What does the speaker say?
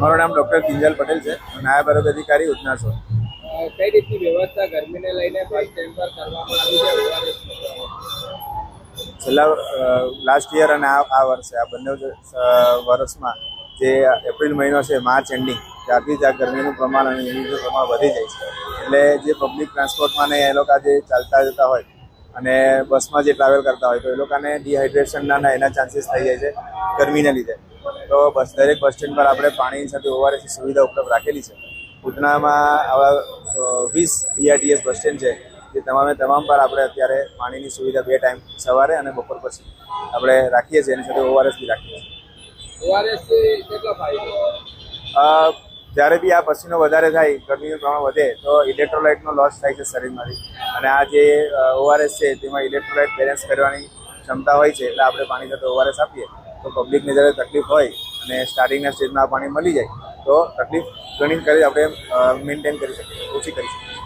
મારું નામ ડોક્ટર કિંજલ પટેલ છે. નાયબ આરોગ્ય અધિકારી ઉધના છો. કઈ રીતની વ્યવસ્થા ગરમીને લઈને બસ સ્ટેન્ડ પર કરવામાં આવી છે? છેલ્લા લાસ્ટ યર અને આ વર્ષે આ બંને વર્ષમાં જે એપ્રિલ મહિનો છે માર્ચ એન્ડિંગ ત્યારથી જ આ ગરમીનું પ્રમાણ અને હિમનું પ્રમાણ વધી જાય છે. એટલે જે પબ્લિક ટ્રાન્સપોર્ટમાં ને એ લોકો જે ચાલતા જતા હોય અને બસમાં જે ટ્રાવેલ કરતા હોય તો એ લોકોને ડિહાઇડ્રેશનના ને એના ચાન્સીસ થઈ જાય છે ગરમીને લીધે. તો બસ દરેક બસ સ્ટેન્ડ પર આપણે પાણીની સાથે ઓઆરએસની સુવિધા ઉપલબ્ધ રાખેલી છે. ઉધનામાં આવા વીસ બીઆરટીએસ બસ સ્ટેન્ડ છે જે તમામે તમામ પર આપણે અત્યારે પાણીની સુવિધા બે ટાઈમ સવારે અને બપોર પછી આપણે રાખીએ છીએ. એની સાથે ઓઆરએસ બી રાખીએ છીએ. કેટલો ફાયદો જ્યારે બી આ પસીનો વધારે થાય ગરમીનું પ્રમાણ વધે તો ઇલેક્ટ્રોલાઇટનો લોસ થાય છે શરીરમાંથી. અને આ જે ઓઆરએસ છે તેમાં ઇલેક્ટ્રોલાઇટ બેલેન્સ કરવાની ક્ષમતા હોય છે એટલે આપણે પાણી સાથે ઓઆરએસ આપીએ. તો પબ્લિકને જ્યારે તકલીફ હોય અને સ્ટાર્ટિંગના સ્ટેજમાં પાણી મળી જાય, તો તકલીફ ઘણી કરી આપણે મેન્ટેન કરી શકીએ, ઓછી કરી શકીએ.